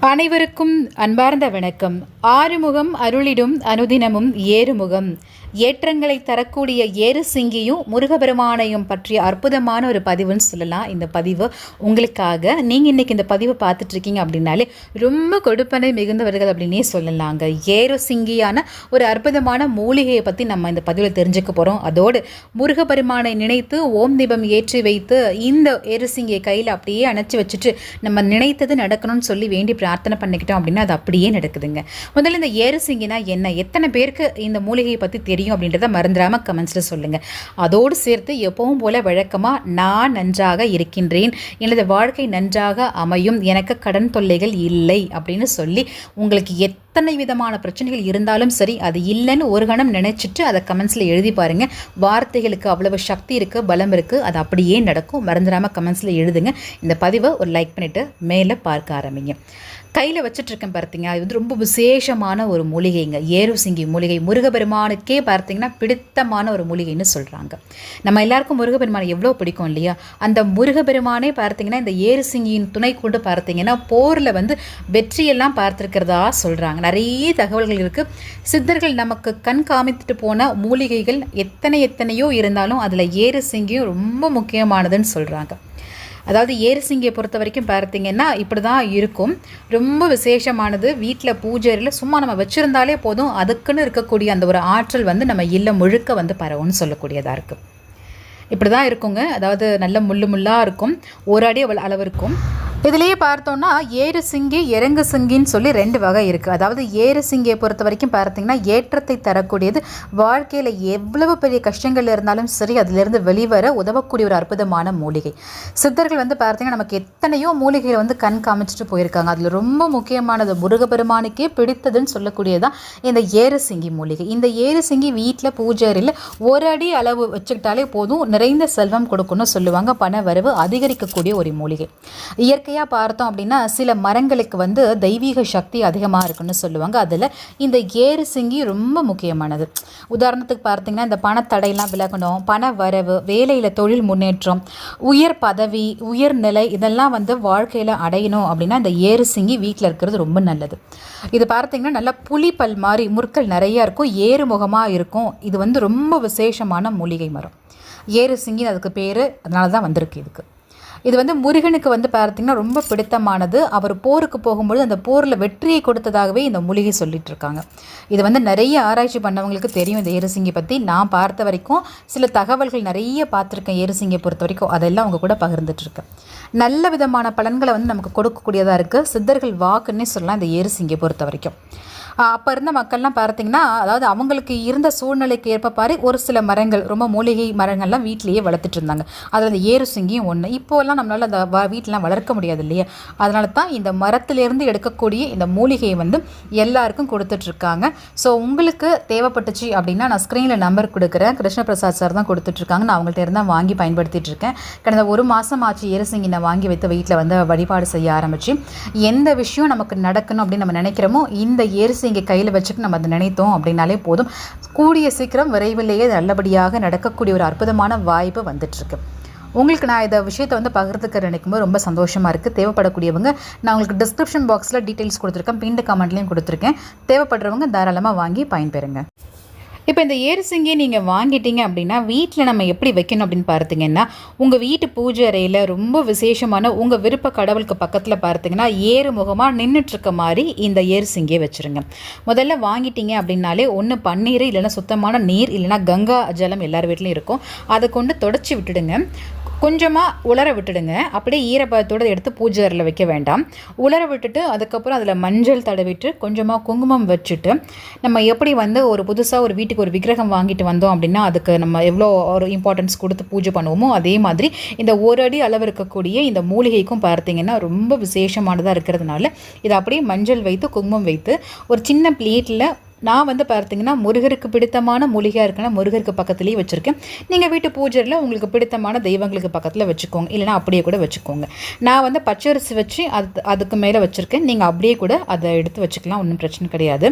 அனைவருக்கும் அன்பார்ந்த வணக்கம். ஆறுமுகம் அருளிடும் அனுதினமும் ஏறுமுகம். ஏற்றங்களை தரக்கூடிய ஏறு சிங்கியும் முருகபெருமானையும் பற்றிய அற்புதமான ஒரு பதிவுன்னு சொல்லலாம். இந்த பதிவு உங்களுக்காக நீங்கள் இன்றைக்கி இந்த பதிவை பார்த்துட்டு இருக்கீங்க அப்படின்னாலே ரொம்ப கொடுப்பனை மிகுந்தவர்கள் அப்படின்னே சொல்லலாங்க. ஏறு சிங்கியான ஒரு அற்புதமான மூலிகையை பற்றி நம்ம இந்த பதிவில் தெரிஞ்சுக்க போகிறோம் அதோடு முருகபெருமானை நினைத்து ஓம் தீபம் ஏற்றி வைத்து இந்த ஏறுசிங்கியை கையில் அப்படியே அணைச்சி வச்சுட்டு நம்ம நினைத்தது நடக்கணும்னு சொல்லி வேண்டி பிரார்த்தனை பண்ணிக்கிட்டோம் அப்படின்னா அது அப்படியே நடக்குதுங்க. முதல்ல இந்த ஏறுசிங்கினா என்ன? எத்தனை பேருக்கு இந்த மூலிகையை பற்றி தெரியும்? அப்படின்றத மறந்துடாமல் கமெண்ட்ஸில் சொல்லுங்கள் அதோடு சேர்த்து எப்பவும் போல வழக்கமாக நான் நன்றாக இருக்கின்றேன் எனது வாழ்க்கை நன்றாக அமையும் எனக்கு கடன் தொல்லைகள் இல்லை அப்படின்னு சொல்லி உங்களுக்கு எத்தனை விதமான பிரச்சனைகள் இருந்தாலும் சரி அது இல்லைன்னு ஒரு கணம் நினைச்சிட்டு அதை கமெண்ட்ஸில் எழுதி பாருங்கள் வார்த்தைகளுக்கு அவ்வளவு சக்தி இருக்குது பலம் இருக்குது அது அப்படியே நடக்கும். மறந்துடாமல் கமெண்ட்ஸில் எழுதுங்க. இந்த பதிவை ஒரு லைக் பண்ணிவிட்டு மேலே பார்க்க ஆரம்பிங்க. கையில் வச்சுட்ருக்கேன் பார்த்தீங்க அது வந்து ரொம்ப விசேஷமான ஒரு மூலிகைங்க. ஏறுசிங்கி மூலிகை முருகபெருமானுக்கே பார்த்தீங்கன்னா பிடித்தமான ஒரு மூலிகைன்னு சொல்கிறாங்க நம்ம எல்லாருக்கும் முருகபெருமானை எவ்வளோ பிடிக்கும் இல்லையா? அந்த முருகபெருமானே பார்த்தீங்கன்னா இந்த ஏறுசிங்கியின் துணை கொண்டு பார்த்தீங்கன்னா போரில் வந்து வெற்றியெல்லாம் பார்த்துருக்கிறதா சொல்கிறாங்க நிறைய தகவல்கள் இருக்குது சித்தர்கள் நமக்கு கண் காமித்துட்டு போன மூலிகைகள் எத்தனை எத்தனையோ இருந்தாலும் அதில் ஏறுசிங்கியும் ரொம்ப முக்கியமானதுன்னு சொல்கிறாங்க அதாவது ஏரிசிங்கியை பொறுத்த வரைக்கும் பார்த்தீங்கன்னா இப்படி தான் இருக்கும். ரொம்ப விசேஷமானது. வீட்டில் பூஜையில் சும்மா நம்ம வச்சுருந்தாலே போதும். அதுக்குன்னு இருக்கக்கூடிய அந்த ஒரு ஆற்றல் வந்து நம்ம இல்லை முழுக்க வந்து பரவும்னு சொல்லக்கூடியதாக இருக்குது இப்படி தான் இருக்குங்க. அதாவது நல்ல முள்ளு முள்ளாக இருக்கும். ஒரு அடி அவள் அளவு இருக்கும் இதுலேயே பார்த்தோன்னா ஏறு சிங்கி இறங்கு சிங்கின்னு சொல்லி ரெண்டு வகை இருக்குது அதாவது ஏறு சிங்கியை பொறுத்த வரைக்கும் பார்த்தீங்கன்னா ஏற்றத்தை தரக்கூடியது வாழ்க்கையில் எவ்வளவு பெரிய கஷ்டங்கள் இருந்தாலும் சரி அதிலிருந்து வெளிவர உதவக்கூடிய ஒரு அற்புதமான மூலிகை. சித்தர்கள் வந்து பார்த்தீங்கன்னா நமக்கு எத்தனையோ மூலிகைகளை வந்து கண் காமிச்சிட்டு போயிருக்காங்க. அதில் ரொம்ப முக்கியமானது முருகபெருமானுக்கே பிடித்ததுன்னு சொல்லக்கூடியதான் இந்த ஏறு சிங்கி மூலிகை. இந்த ஏறு சிங்கி வீட்டில் பூஜையில் ஒரு அடி அளவு வச்சுக்கிட்டாலே போதும். நிறைந்த செல்வம் கொடுக்கணும்னு சொல்லுவாங்க. பண வரவு அதிகரிக்கக்கூடிய ஒரு மூலிகை. இயற்கை இயற்கையாக பார்த்தோம் அப்படின்னா சில மரங்களுக்கு வந்து தெய்வீக சக்தி அதிகமாக இருக்குன்னு சொல்லுவாங்க. அதில் இந்த ஏறு சிங்கி ரொம்ப முக்கியமானது. உதாரணத்துக்கு பார்த்தீங்கன்னா இந்த பணத்தடையெல்லாம் விலகணும் பண வரவு வேலையில் தொழில் முன்னேற்றம் உயர் பதவி உயர் நிலை இதெல்லாம் வந்து வாழ்க்கையில் அடையணும் அப்படின்னா இந்த ஏறு சிங்கி வீட்டில் இருக்கிறது ரொம்ப நல்லது. இது பார்த்தீங்கன்னா நல்லா புலிப்பல் மாதிரி முற்கள் நிறையா இருக்கும் ஏறு முகமாக இருக்கும். இது வந்து ரொம்ப விசேஷமான மூலிகை மரம். ஏறு சிங்கின்னு அதுக்கு பேர் அதனால தான் வந்திருக்கு இதுக்கு. இது வந்து முருகனுக்கு வந்து பார்த்திங்கன்னா ரொம்ப பிடித்தமானது. அவர் போருக்கு போகும்பொழுது அந்த போரில் வெற்றியை கொடுத்ததாகவே இந்த மூலிகை சொல்லிட்டு இருக்காங்க. இது வந்து நிறைய ஆராய்ச்சி பண்ணவங்களுக்கு தெரியும் இந்த ஏறுசிங்கி பற்றி நான் பார்த்த வரைக்கும் சில தகவல்கள் நிறைய பார்த்துருக்கேன் ஏறுசிங்கை பொறுத்த வரைக்கும். அதெல்லாம் அவங்க கூட பகிர்ந்துட்டுருக்கேன் நல்ல விதமான பலன்களை வந்து நமக்கு கொடுக்கக்கூடியதாக இருக்குது சித்தர்கள் வாக்குன்னே சொல்லலாம் இந்த ஏறுசிங்கை பொறுத்த வரைக்கும். அப்போ இருந்த மக்கள்லாம் பார்த்தீங்கன்னா அதாவது அவங்களுக்கு இருந்த சூழ்நிலைக்கு ஏற்ப பாரு ஒரு சில மரங்கள் ரொம்ப மூலிகை மரங்கள்லாம் வீட்டிலேயே வளர்த்துட்டு இருந்தாங்க. அதில் அந்த ஏறுசிங்கியும் ஒன்று இப்போல்லாம் நம்மளால் அந்த வீட்டிலாம் வளர்க்க முடியாது இல்லையா? அதனால தான் இந்த மரத்திலேருந்து எடுக்கக்கூடிய இந்த மூலிகையை வந்து எல்லாருக்கும் கொடுத்துட்ருக்காங்க ஸோ உங்களுக்கு தேவைப்பட்டுச்சு அப்படின்னா நான் ஸ்க்ரீனில் நம்பர் கொடுக்குறேன். கிருஷ்ணபிரசாத் சார் தான் கொடுத்துட்ருக்காங்க நான் அவங்கள்ட்ட இருந்தால் வாங்கி பயன்படுத்திகிட்டு இருக்கேன். கடந்த ஒரு மாதம் ஆச்சு ஏறுசிங்கி நான் வாங்கி வைத்து வீட்டில் வந்து வழிபாடு செய்ய ஆரம்பித்து எந்த விஷயம் நமக்கு நடக்கணும் அப்படின்னு நம்ம நினைக்கிறோமோ இந்த ஏறுசிங்கி இங்கே கையில் வச்சுட்டு நம்ம அதை நினைத்தோம் அப்படின்னாலே போதும். கூடிய சீக்கிரம் விரைவிலேயே நல்லபடியாக நடக்கக்கூடிய ஒரு அற்புதமான வாய்ப்பு வந்துட்டுருக்கு. உங்களுக்கு நான் இதை விஷயத்தை வந்து பகிர்ந்துக்க நினைக்கும்போது ரொம்ப சந்தோஷமாக இருக்குது தேவைப்படக்கூடியவங்க நான் உங்களுக்கு டிஸ்கிரிப்ஷன் பாக்ஸில் டீட்டெயில்ஸ் கொடுத்துருக்கேன். பின்ட் கமெண்ட்லேயும் கொடுத்துருக்கேன். தேவைப்படுறவங்க தாராளமாக வாங்கி பயன்பெறுங்க. இப்போ இந்த ஏரிசிங்கியை நீங்கள் வாங்கிட்டீங்க அப்படின்னா வீட்டில் நம்ம எப்படி வைக்கணும் அப்படின்னு பார்த்தீங்கன்னா உங்கள் வீட்டு பூஜை அறையில் ரொம்ப விசேஷமான உங்கள் விருப்ப கடவுளுக்கு பக்கத்தில் பார்த்தீங்கன்னா ஏறு முகமாக நின்றுட்டுருக்க மாதிரி இந்த ஏரிசிங்கியை வச்சுருங்க. முதல்ல வாங்கிட்டீங்க அப்படின்னாலே ஒன்று பன்னீர் இல்லைன்னா சுத்தமான நீர் இல்லைன்னா கங்கா ஜலம் எல்லார் வீட்லேயும் இருக்கும். அதை கொண்டு தொடச்சி விட்டுடுங்க. கொஞ்சமாக உலர விட்டுடுங்க. அப்படியே ஈரப்பதத்தோடு எடுத்து பூஜை அறையில் வைக்க வேண்டாம். உலர விட்டுட்டு அதுக்கப்புறம் அதில் மஞ்சள் தடவிட்டு கொஞ்சமாக குங்குமம் வச்சுட்டு நம்ம எப்படி வந்து ஒரு புதுசாக ஒரு வீட்டுக்கு ஒரு விக்கிரகம் வாங்கிட்டு வந்தோம் அப்படின்னா அதுக்கு நம்ம எவ்வளோ ஒரு இம்பார்ட்டன்ஸ் கொடுத்து பூஜை பண்ணுவோமோ அதே மாதிரி இந்த ஒரு அடி அளவு இருக்கக்கூடிய இந்த மூலிகைக்கும் பார்த்தீங்கன்னா ரொம்ப விசேஷமானதாக இருக்கிறதுனால இதை அப்படியே மஞ்சள் வைத்து குங்குமம் வைத்து ஒரு சின்ன பிளேட்டில் நான் வந்து பார்த்தீங்கன்னா முருகருக்கு பிடித்தமான மூலிகையாக இருக்குன்னா முருகருக்கு பக்கத்துலேயே வச்சுருக்கேன். நீங்கள் வீட்டு பூஜையில் உங்களுக்கு பிடித்தமான தெய்வங்களுக்கு பக்கத்தில் வச்சுக்கோங்க. இல்லைனா அப்படியே கூட வச்சுக்கோங்க. நான் வந்து பச்சரிசி வச்சு அது அதுக்கு மேலே வச்சுருக்கேன். நீங்கள் அப்படியே கூட அதை எடுத்து வச்சுக்கலாம். ஒன்றும் பிரச்சனை கிடையாது.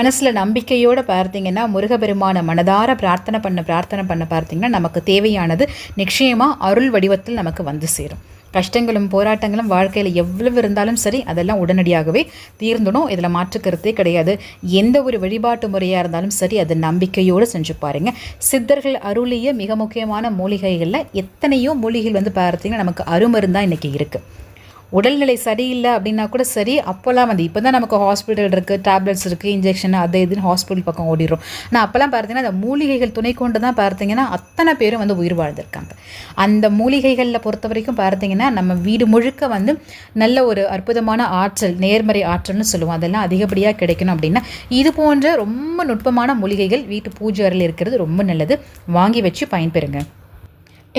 மனசில் நம்பிக்கையோடு பார்த்தீங்கன்னா முருகபெருமான மனதார பிரார்த்தனை பண்ண பிரார்த்தனை பண்ண பார்த்தீங்கன்னா நமக்கு தேவையானது நிச்சயமாக அருள் வடிவத்தில் நமக்கு வந்து சேரும். கஷ்டங்களும் போராட்டங்களும் வாழ்க்கையில் எவ்வளவு இருந்தாலும் சரி அதெல்லாம் உடனடியாகவே தீர்ந்துடும். இதில் மாற்றுக்கருத்தே கிடையாது. எந்த ஒரு வழிபாட்டு முறையாக இருந்தாலும் சரி அது நம்பிக்கையோடு செஞ்சு பாருங்க. சித்தர்கள் அருளிய மிக முக்கியமான மூலிகைகளில் எத்தனையோ மூலிகைகள் வந்து பார்த்தீங்கன்னா நமக்கு அருமருந்தான் இன்றைக்கி இருக்குது உடல்நிலை சரியில்லை அப்படின்னா கூட சரி அப்போல்லாம் வந்து இப்போ தான் நமக்கு ஹாஸ்பிட்டல் இருக்குது டேப்லெட்ஸ் இருக்குது இன்ஜெக்ஷன் அது இதுன்னு ஹாஸ்பிட்டல் பக்கம் ஓடிடும் ஆனால் அப்போல்லாம் பார்த்தீங்கன்னா அந்த மூலிகைகள் துணை கொண்டு தான் பார்த்தீங்கன்னா அத்தனை பேரும் வந்து உயிர் வாழ்ந்திருக்காங்க. அந்த மூலிகைகளில் பொறுத்த வரைக்கும் பார்த்தீங்கன்னா நம்ம வீடு முழுக்க வந்து நல்ல ஒரு அற்புதமான ஆற்றல் நேர்மறை ஆற்றல்னு சொல்லுவோம். அதெல்லாம் அதிகப்படியாக கிடைக்கணும் அப்படின்னா இது போன்ற ரொம்ப நுட்பமான மூலிகைகள் வீட்டு பூஜை அறையில் இருக்கிறது ரொம்ப நல்லது. வாங்கி வச்சு பயன்பெறுங்க.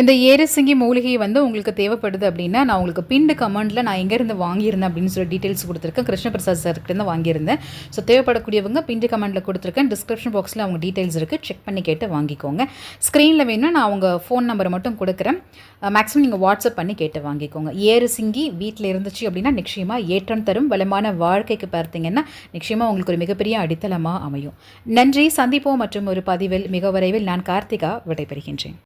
இந்த ஏரசிங்கி மூலிகை வந்து உங்களுக்கு தேவைப்படுது அப்படின்னா நான் உங்களுக்கு பிண்டு கமெண்டில் நான் எங்கேருந்து வாங்கியிருந்தேன் அப்படின்னு சொல்லி டீட்டெயில்ஸ் கொடுத்துருக்கேன். கிருஷ்ணபிரசாத் சார்கிட்டேருந்து வாங்கியிருந்தேன். ஸோ தேவைப்படக்கூடியவங்க பிண்டு கமெண்டில் கொடுத்துருக்கேன். டிஸ்கிரிப்ஷன் பாக்ஸில் அவங்க டீட்டெயில்ஸ் இருக்குது செக் பண்ணி கேட்டு வாங்கிக்கோங்க. ஸ்க்ரீனில் வேணும்னா நான் அவங்க ஃபோன் நம்பரை மட்டும் கொடுக்குறேன். மேக்ஸிமம் நீங்கள் வாட்ஸ்அப் பண்ணி கேட்டு வாங்கிக்கோங்க. ஏரசிங்கி வீட்டில் இருந்துச்சு அப்படின்னா நிச்சயமாக ஏற்றம் தரும். வளமான வாழ்க்கைக்கு பார்த்தீங்கன்னா நிச்சயமாக உங்களுக்கு ஒரு மிகப்பெரிய அடித்தளமாக அமையும். நன்றி. சந்திப்போம் மற்றும் ஒரு பதிவில் மிக விரைவில் நான் கார்த்திகா விடைபெறுகின்றேன்.